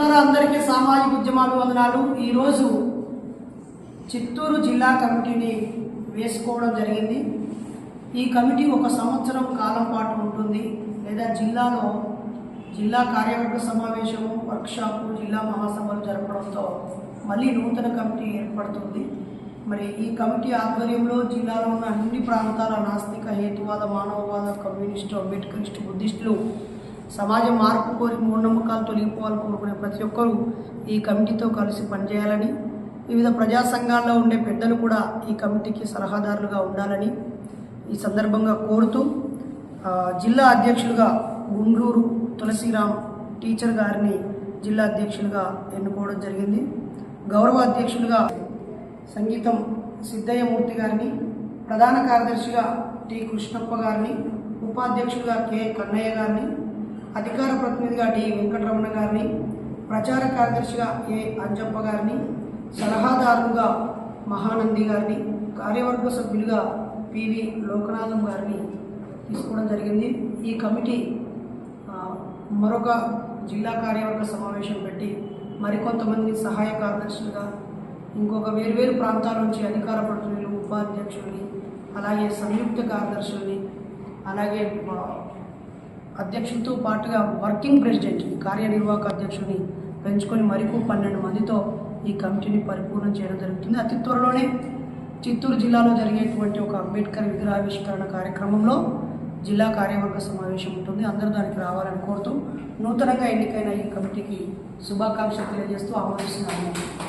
మిత్రులారా అందరికీ సామాజిక ఉద్యమాభివందనాలు ఈరోజు చిత్తూరు జిల్లా కమిటీని వేసుకోవడం జరిగింది. ఈ కమిటీ ఒక సంవత్సరం కాలం పాటు ఉంటుంది. లేదా జిల్లాలో జిల్లా కార్యవర్గ సమావేశము వర్క్షాపు జిల్లా మహాసభలు జరపడంతో మళ్ళీ నూతన కమిటీ ఏర్పడుతుంది. మరి ఈ కమిటీ ఆధ్వర్యంలో జిల్లాలో ఉన్న అన్ని ప్రాంతాల నాస్తిక హేతువాద మానవవాద కమ్యూనిస్టు అంబేద్కరిస్టు బుద్ధిస్టులు సమాజ మార్పు కోరి మూఢనమ్మకాలు తొలగిపోవాలని కోరుకునే ప్రతి ఒక్కరూ ఈ కమిటీతో కలిసి పనిచేయాలని వివిధ ప్రజా సంఘాల్లో ఉండే పెద్దలు కూడా ఈ కమిటీకి సలహాదారులుగా ఉండాలని ఈ సందర్భంగా కోరుతూ జిల్లా అధ్యక్షులుగా గుండ్రూరు తులసిరామ్ టీచర్ గారిని జిల్లా అధ్యక్షులుగా ఎన్నుకోవడం జరిగింది. గౌరవ అధ్యక్షులుగా సంగీతం సిద్ధయ్యమూర్తి గారిని ప్రధాన కార్యదర్శిగా టి కృష్ణప్ప గారిని ఉపాధ్యక్షులుగా కె కన్నయ్య గారిని అధికార ప్రతినిధిగా డి. వెంకటరమణ గారిని ప్రచార కార్యదర్శిగా ఏ. అంజప్ప గారిని సలహాదారులుగా మహానంది గారిని కార్యవర్గ సభ్యులుగా పివి లోకనాథం గారిని తీసుకోవడం జరిగింది. ఈ కమిటీ మరొక జిల్లా కార్యవర్గ సమావేశం పెట్టి మరికొంతమంది సహాయ కార్యదర్శులుగా ఇంకొక వేరువేరు ప్రాంతాల నుంచి అధికార ప్రతినిధులు ఉపాధ్యక్షుల్ని అలాగే సంయుక్త కార్యదర్శుల్ని అలాగే అధ్యక్షులతో పాటుగా వర్కింగ్ ప్రెసిడెంట్ కార్యనిర్వాహక అధ్యక్షుడిని పెంచుకొని మరికు పన్నెండు మందితో ఈ కమిటీని పరిపూర్ణం చేయడం జరుగుతుంది. అతి త్వరలోనే చిత్తూరు జిల్లాలో జరిగేటువంటి ఒక అంబేద్కర్ విగ్రహావిష్కరణ కార్యక్రమంలో జిల్లా కార్యవర్గ సమావేశం ఉంటుంది. అందరూ దానికి రావాలని కోరుతూ నూతనంగా ఎన్నికైన ఈ కమిటీకి శుభాకాంక్షలు తెలియజేస్తూ ఆహ్వానిస్తున్నాను